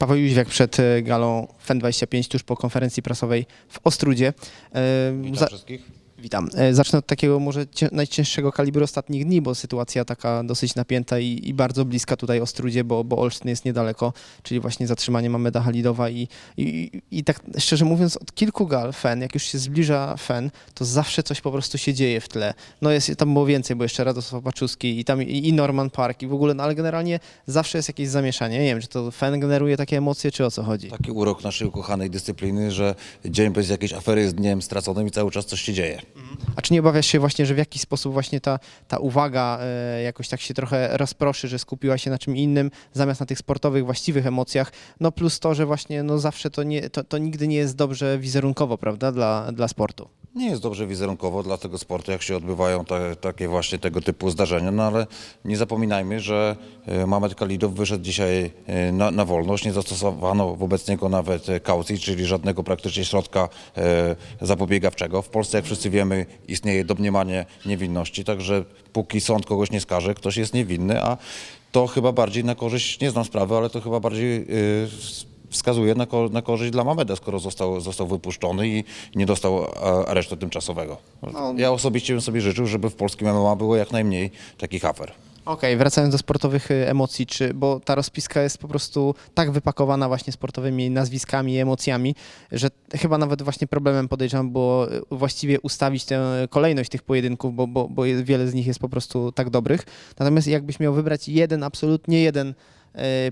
Paweł Jóźwiak przed e, galą FEN25 tuż po konferencji prasowej w Ostrudzie. E, Witam za- wszystkich. Witam. E, Zacznę od takiego może najcięższego kalibru ostatnich dni, bo sytuacja taka dosyć napięta i, i bardzo bliska tutaj Ostrudzie, bo, bo Olsztyn jest niedaleko, czyli właśnie zatrzymanie Mameda Halidowa i, i, i tak szczerze mówiąc od kilku gal FEN, jak już się zbliża FEN, to zawsze coś po prostu się dzieje w tle. No jest, tam było więcej, bo jeszcze Radosław Paczuski i tam i, i Norman Park i w ogóle, no ale generalnie zawsze jest jakieś zamieszanie. Nie wiem, czy to FEN generuje takie emocje, czy o co chodzi. Taki urok naszej ukochanej dyscypliny, że dzień bez jakiejś afery jest dniem straconym i cały czas coś się dzieje. A czy nie obawiasz się właśnie, że w jakiś sposób właśnie ta, ta uwaga e, jakoś tak się trochę rozproszy, że skupiła się na czym innym, zamiast na tych sportowych, właściwych emocjach? No plus to, że właśnie no zawsze to, nie, to, to nigdy nie jest dobrze wizerunkowo, prawda, dla, dla sportu. Nie jest dobrze wizerunkowo dla tego sportu, jak się odbywają te, takie właśnie tego typu zdarzenia, no ale nie zapominajmy, że e, Mamet Kalidow wyszedł dzisiaj e, na, na wolność, nie zastosowano wobec niego nawet e, kaucji, czyli żadnego praktycznie środka e, zapobiegawczego. W Polsce, jak wszyscy wiemy, istnieje domniemanie niewinności, także póki sąd kogoś nie skaże, ktoś jest niewinny, a to chyba bardziej na korzyść, nie znam sprawy, ale to chyba bardziej wskazuje na, ko- na korzyść dla Mameda, skoro został, został wypuszczony i nie dostał e, aresztu tymczasowego. Ja osobiście bym sobie życzył, żeby w polskim MMA było jak najmniej takich afer. Okej, wracając do sportowych y, emocji, czy, bo ta rozpiska jest po prostu tak wypakowana właśnie sportowymi nazwiskami i emocjami, że chyba nawet właśnie problemem podejrzewam było y, właściwie ustawić tę kolejność tych pojedynków, bo, bo, bo wiele z nich jest po prostu tak dobrych. Natomiast jakbyś miał wybrać jeden, absolutnie jeden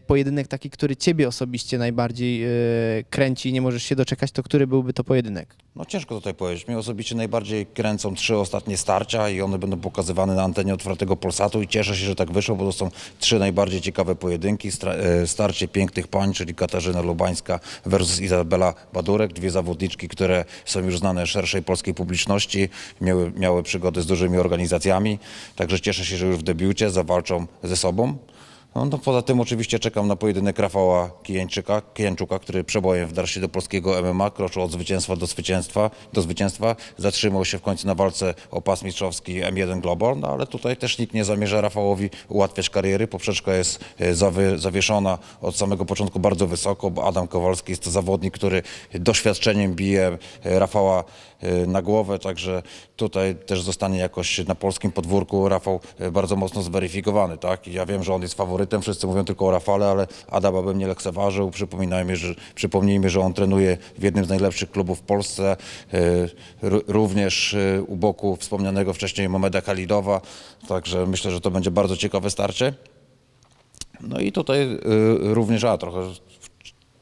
pojedynek taki, który ciebie osobiście najbardziej y, kręci i nie możesz się doczekać, to który byłby to pojedynek? No ciężko tutaj powiedzieć. Mnie osobiście najbardziej kręcą trzy ostatnie starcia i one będą pokazywane na antenie otwartego Polsatu i cieszę się, że tak wyszło, bo to są trzy najbardziej ciekawe pojedynki. E, Starcie pięknych pań, czyli Katarzyna Lubańska versus Izabela Badurek. Dwie zawodniczki, które są już znane szerszej polskiej publiczności, miały, miały przygody z dużymi organizacjami. Także cieszę się, że już w debiucie zawalczą ze sobą. No, no poza tym oczywiście czekam na pojedynek Rafała Kijańczyka, który przebojem wdarł się do polskiego MMA, kroczył od zwycięstwa do zwycięstwa, do zwycięstwa. Zatrzymał się w końcu na walce o pas mistrzowski M1 Global, no ale tutaj też nikt nie zamierza Rafałowi ułatwiać kariery. Poprzeczka jest e, zawy, zawieszona od samego początku bardzo wysoko, bo Adam Kowalski jest to zawodnik, który doświadczeniem bije e, Rafała e, na głowę, także tutaj też zostanie jakoś na polskim podwórku Rafał bardzo mocno zweryfikowany, tak? Ja wiem, że on jest faworytem, wszyscy mówią tylko o Rafale, ale Adama bym nie lekceważył. Przypominajmy, że, przypomnijmy, że on trenuje w jednym z najlepszych klubów w Polsce, e, również e, u boku wspomnianego wcześniej Momeda Khalidowa, także myślę, że to będzie bardzo ciekawe starcie. No i tutaj y, również, a trochę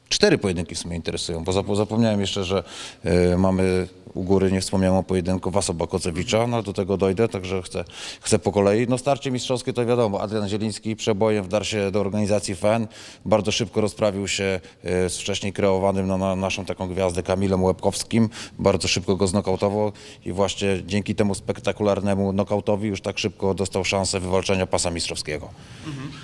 cztery pojedynki w sumie interesują, bo zap- zapomniałem jeszcze, że y, mamy u góry, nie wspomniałem o pojedynku Wasoba Kocewicza, no ale do tego dojdę, także chcę, chcę po kolei. No starcie mistrzowskie to wiadomo, Adrian Zieliński przebojem wdarł się do organizacji FEN, bardzo szybko rozprawił się y, z wcześniej kreowanym na, na naszą taką gwiazdę Kamilem Łebkowskim, bardzo szybko go znokautował i właśnie dzięki temu spektakularnemu nokautowi już tak szybko dostał szansę wywalczenia pasa mistrzowskiego.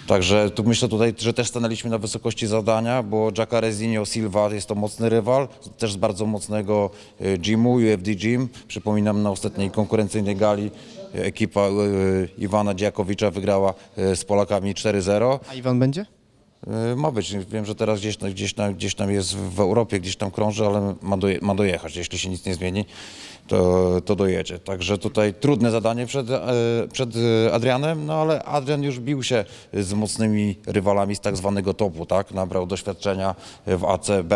Także tu myślę tutaj, że też stanęliśmy na wysokości zadania, bo Jacarezinho Silva jest to mocny rywal, też z bardzo mocnego gymu, UFD Gym. Przypominam, na ostatniej konkurencyjnej gali y, ekipa y, Iwana Dziakowicza wygrała z Polakami 4-0. A Iwan będzie? Y, Ma być, wiem, że teraz gdzieś, gdzieś, tam, gdzieś tam jest w Europie, gdzieś tam krąży, ale ma, doje, ma dojechać. Jeśli się nic nie zmieni, to, to dojedzie. Także tutaj trudne zadanie przed, e, przed e, Adrianem, no ale Adrian już bił się z mocnymi rywalami z tak zwanego topu, tak? Nabrał doświadczenia w ACB.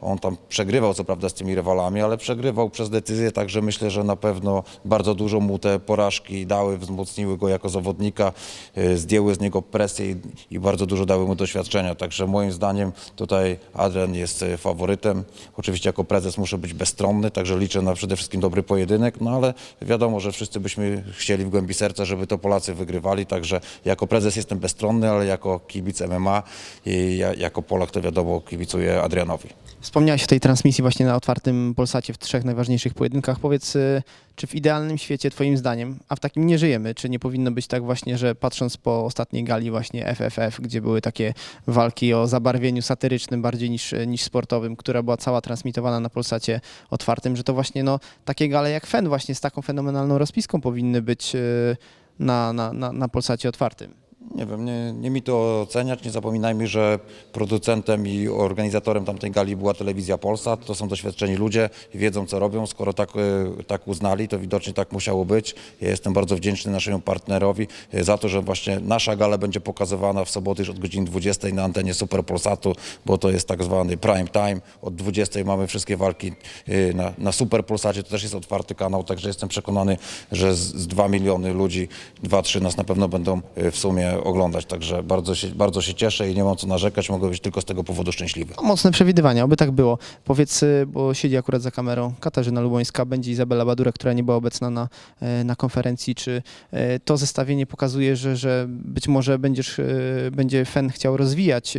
On tam przegrywał co prawda z tymi rywalami, ale przegrywał przez decyzję, także myślę, że na pewno bardzo dużo mu te porażki dały, wzmocniły go jako zawodnika, e, zdjęły z niego presję i, i bardzo dużo dały mu doświadczenia. Także moim zdaniem tutaj Adrian jest e, faworytem. Oczywiście jako prezes muszę być bezstronny, także liczę na przede wszystkim dobry pojedynek, no ale wiadomo, że wszyscy byśmy chcieli w głębi serca, żeby to Polacy wygrywali, także jako prezes jestem bezstronny, ale jako kibic MMA i ja, jako Polak to wiadomo kibicuję Adrianowi. Wspomniałeś o tej transmisji właśnie na otwartym Polsacie w trzech najważniejszych pojedynkach. Powiedz, y, czy w idealnym świecie twoim zdaniem, a w takim nie żyjemy, czy nie powinno być tak właśnie, że patrząc po ostatniej gali właśnie FFF, gdzie były takie walki o zabarwieniu satyrycznym bardziej niż, niż sportowym, która była cała transmitowana na Polsacie otwartym, że to właśnie no, takie gale jak FEN właśnie z taką fenomenalną rozpiską powinny być y, na, na, na, na Polsacie otwartym. Nie wiem, nie, nie mi to oceniać. Nie zapominajmy, że producentem i organizatorem tamtej gali była telewizja Polsat. To są doświadczeni ludzie, wiedzą co robią. Skoro tak, e, tak uznali, to widocznie tak musiało być. Ja jestem bardzo wdzięczny naszemu partnerowi e, za to, że właśnie nasza gala będzie pokazywana w soboty już od godziny 20 na antenie Super Polsatu, bo to jest tak zwany prime time. Od 20 mamy wszystkie walki e, na, na Super Polsacie. To też jest otwarty kanał, także jestem przekonany, że z, z 2 miliony ludzi, 2-3 nas na pewno będą w sumie oglądać. Także bardzo się, bardzo się cieszę i nie mam co narzekać. Mogę być tylko z tego powodu szczęśliwy. No, Mocne przewidywania, oby tak było. Powiedz, y, bo siedzi akurat za kamerą Katarzyna Lubońska, będzie Izabela Badura, która nie była obecna na, e, na konferencji. Czy e, to zestawienie pokazuje, że, że być może będziesz, e, będzie FEN chciał rozwijać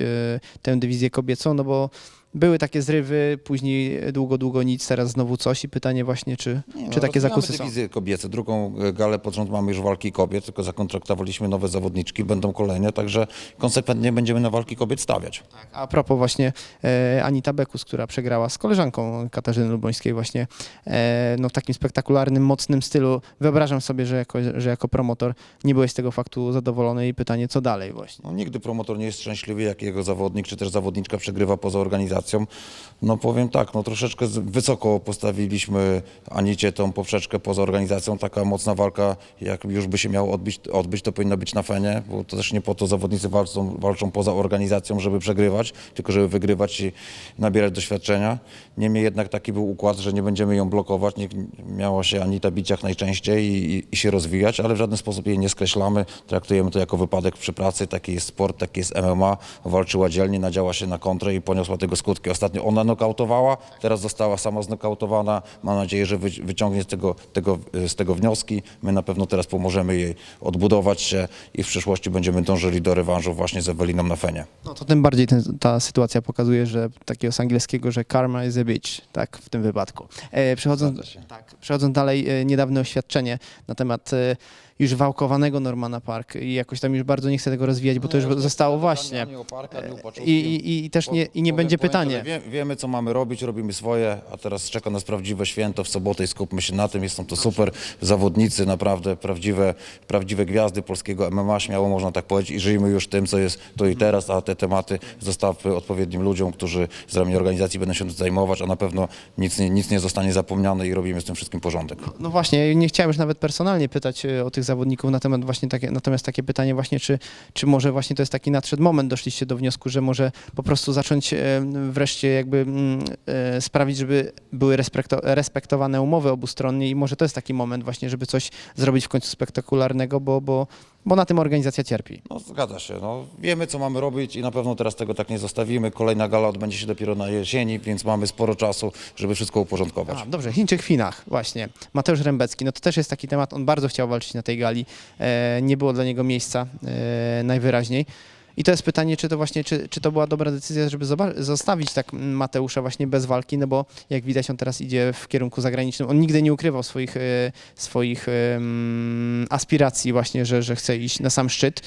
tę dywizję kobiecą, no bo były takie zrywy, później długo, długo nic, teraz znowu coś i pytanie właśnie, czy, Nie, czy no, takie zakusy są. dywizje kobiece. Drugą galę pod rząd mamy już walki kobiet, tylko zakontraktowaliśmy nowe zawodniczki, będą kolejne, także konsekwentnie będziemy na walki kobiet stawiać. A propos właśnie e, Anita Bekus, która przegrała z koleżanką Katarzyny Lubońskiej właśnie e, no, w takim spektakularnym, mocnym stylu. Wyobrażam sobie, że jako, że jako promotor nie byłeś z tego faktu zadowolony i pytanie, co dalej właśnie. No, nigdy promotor nie jest szczęśliwy, jak jego zawodnik czy też zawodniczka przegrywa poza organizacją. No powiem tak, no troszeczkę wysoko postawiliśmy Anicie tą poprzeczkę poza organizacją. Taka mocna walka, jak już by się miało odbyć, odbyć to powinna być na fenie, bo to też nie po to zawodnicy walczą, walczą poza organizacją, żeby przegrywać, tylko żeby wygrywać i nabierać doświadczenia. Niemniej jednak taki był układ, że nie będziemy ją blokować. Nie, miała się Anita bić jak najczęściej i, i, i się rozwijać, ale w żaden sposób jej nie skreślamy. Traktujemy to jako wypadek przy pracy. Taki jest sport, taki jest MMA. Walczyła dzielnie, nadziała się na kontrę i poniosła tego skutki. Ostatnio ona nokautowała, teraz została sama znokautowana. Mam nadzieję, że wy, wyciągnie z tego, tego, z tego wnioski. My na pewno teraz pomożemy jej odbudować się i w przyszłości będziemy dążyli do rewanżu właśnie z Eweliną na Fenie. No to tym bardziej ten, ta sytuacja pokazuje, że takiego z angielskiego, że karma is a bitch, tak, w tym wypadku. E, przechodząc, tak, przechodząc dalej, e, niedawne oświadczenie na temat e, już wałkowanego Normana Park i jakoś tam już bardzo nie chcę tego rozwijać, bo to już zostało właśnie. I, i, i też nie, i nie będzie pytanie. Wie, wiemy, co mamy robić, robimy swoje, a teraz czeka nas prawdziwe święto w sobotę i skupmy się na tym. Są to super zawodnicy, naprawdę prawdziwe, prawdziwe gwiazdy polskiego MMA, śmiało można tak powiedzieć i żyjmy już tym, co jest tu i teraz, a te tematy zostawmy odpowiednim ludziom, którzy z ramienia organizacji będą się tym zajmować, a na pewno nic, nie- nic nie zostanie zapomniane i robimy z tym wszystkim porządek. No właśnie, nie chciałem już nawet personalnie pytać e, o tych zawodników, natomiast właśnie takie, natomiast takie pytanie właśnie, czy, czy może właśnie to jest taki nadszedł moment, doszliście do wniosku, że może po prostu zacząć e, wreszcie jakby mm, e, sprawić, żeby były respekto, respektowane umowy obustronnie i może to jest taki moment właśnie, żeby coś zrobić w końcu spektakularnego, bo, bo, bo na tym organizacja cierpi. No zgadza się. No, wiemy, co mamy robić i na pewno teraz tego tak nie zostawimy. Kolejna gala odbędzie się dopiero na jesieni, więc mamy sporo czasu, żeby wszystko uporządkować. A, dobrze, Chińczyk w Chinach, właśnie. Mateusz Rębecki, no to też jest taki temat, on bardzo chciał walczyć na tej gali, e, nie było dla niego miejsca e, najwyraźniej. I to jest pytanie, czy to właśnie, czy, czy to była dobra decyzja, żeby zostawić tak Mateusza właśnie bez walki, no bo jak widać on teraz idzie w kierunku zagranicznym. On nigdy nie ukrywał swoich, e, swoich em, aspiracji właśnie, że, że chce iść na sam szczyt.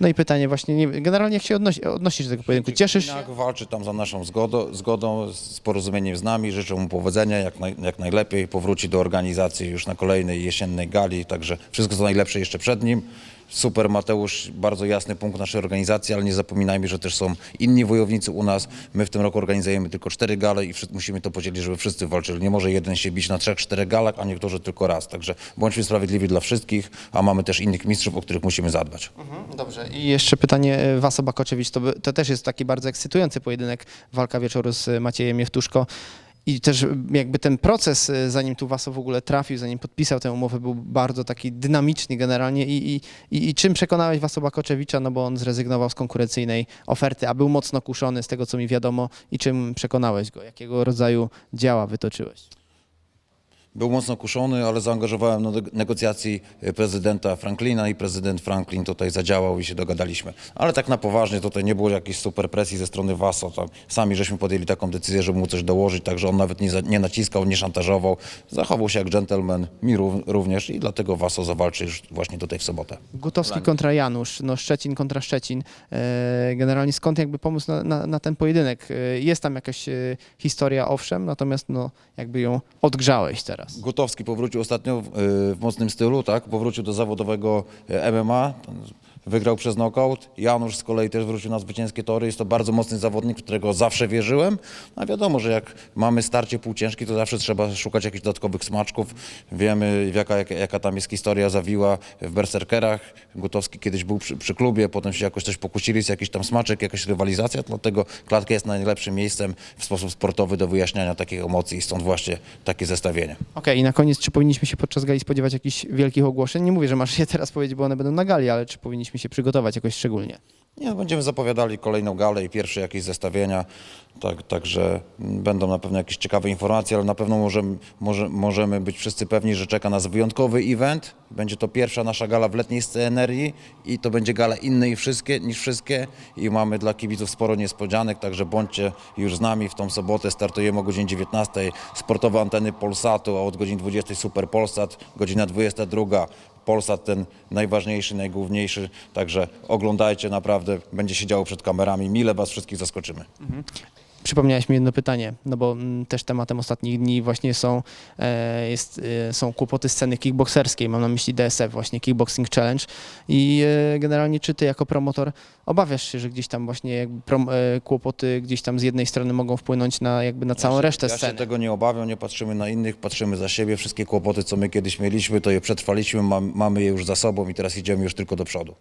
No i pytanie właśnie, nie, generalnie jak się odnosi, odnosisz do tego pojedynku? Cieszysz się? Jak walczy tam za naszą zgodą, zgodą, z porozumieniem z nami, życzę mu powodzenia, jak, naj, jak najlepiej, powróci do organizacji już na kolejnej jesiennej gali, także wszystko co najlepsze jeszcze przed nim. Super Mateusz, bardzo jasny punkt naszej organizacji, ale nie zapominajmy, że też są inni wojownicy u nas. My w tym roku organizujemy tylko cztery gale i musimy to podzielić, żeby wszyscy walczyli. Nie może jeden się bić na trzech, czterech galach, a niektórzy tylko raz. Także bądźmy sprawiedliwi dla wszystkich, a mamy też innych mistrzów, o których musimy zadbać. Dobrze. I jeszcze pytanie e, Waso Bakoczewicz, to, to też jest taki bardzo ekscytujący pojedynek, walka wieczoru z Maciejem Jewtuszko. I też jakby ten proces, e, zanim tu Waso w ogóle trafił, zanim podpisał tę umowę, był bardzo taki dynamiczny generalnie. I, i, i, i czym przekonałeś Waso Bakoczewicza, no bo on zrezygnował z konkurencyjnej oferty, a był mocno kuszony z tego, co mi wiadomo. I czym przekonałeś go? Jakiego rodzaju działa wytoczyłeś? Był mocno kuszony, ale zaangażowałem do neg- negocjacji e, prezydenta Franklina i prezydent Franklin tutaj zadziałał i się dogadaliśmy. Ale tak na poważnie tutaj nie było jakiejś super presji ze strony WASO. Tam sami żeśmy podjęli taką decyzję, żeby mu coś dołożyć, także on nawet nie, za, nie naciskał, nie szantażował. Zachował się jak gentleman, mi rów- również i dlatego WASO zawalczy już właśnie tutaj w sobotę. Gutowski kontra Janusz, no Szczecin kontra Szczecin. E, Generalnie skąd jakby pomysł na, na, na ten pojedynek? E, Jest tam jakaś historia, owszem, natomiast no jakby ją odgrzałeś teraz. Gutowski powrócił ostatnio w, y, w mocnym stylu, tak? Powrócił do zawodowego e, MMA. Wygrał przez knockout. Janusz z kolei też wrócił na zwycięskie tory. Jest to bardzo mocny zawodnik, którego zawsze wierzyłem. A wiadomo, że jak mamy starcie półciężkie, to zawsze trzeba szukać jakichś dodatkowych smaczków. Wiemy, jaka, jaka, jaka tam jest historia zawiła w Berserkerach. Gutowski kiedyś był przy, przy klubie, potem się jakoś coś pokusili, jest jakiś tam smaczek, jakaś rywalizacja, dlatego klatka jest najlepszym miejscem w sposób sportowy do wyjaśniania takich emocji, stąd właśnie takie zestawienie. Okej, i na koniec, czy powinniśmy się podczas gali spodziewać jakichś wielkich ogłoszeń? Nie mówię, że masz je teraz powiedzieć, bo one będą na gali, ale czy powinniśmy się przygotować jakoś szczególnie? Nie, będziemy zapowiadali kolejną galę i pierwsze jakieś zestawienia, tak, także będą na pewno jakieś ciekawe informacje, ale na pewno możemy, może, możemy być wszyscy pewni, że czeka nas wyjątkowy event. Będzie to pierwsza nasza gala w letniej scenerii i to będzie gala innej i wszystkie, niż wszystkie i mamy dla kibiców sporo niespodzianek, także bądźcie już z nami w tą sobotę. Startujemy o godzinie 19, sportowe anteny Polsatu, a od godziny 20 Super Polsat, godzina 22 Polsat ten najważniejszy, najgłówniejszy, także oglądajcie naprawdę, będzie się działo przed kamerami, mile was wszystkich zaskoczymy. Przypomniałeś mi jedno pytanie, no bo mm, też tematem ostatnich dni właśnie są, e, jest, e, są kłopoty sceny kickboxerskiej, mam na myśli DSF, właśnie Kickboxing Challenge i e, generalnie czy ty jako promotor obawiasz się, że gdzieś tam właśnie jakby prom, e, kłopoty gdzieś tam z jednej strony mogą wpłynąć na jakby na całą ja się, resztę ja sceny? się tego nie obawiam, nie patrzymy na innych, patrzymy za siebie, wszystkie kłopoty, co my kiedyś mieliśmy, to je przetrwaliśmy, mam, mamy je już za sobą i teraz idziemy już tylko do przodu.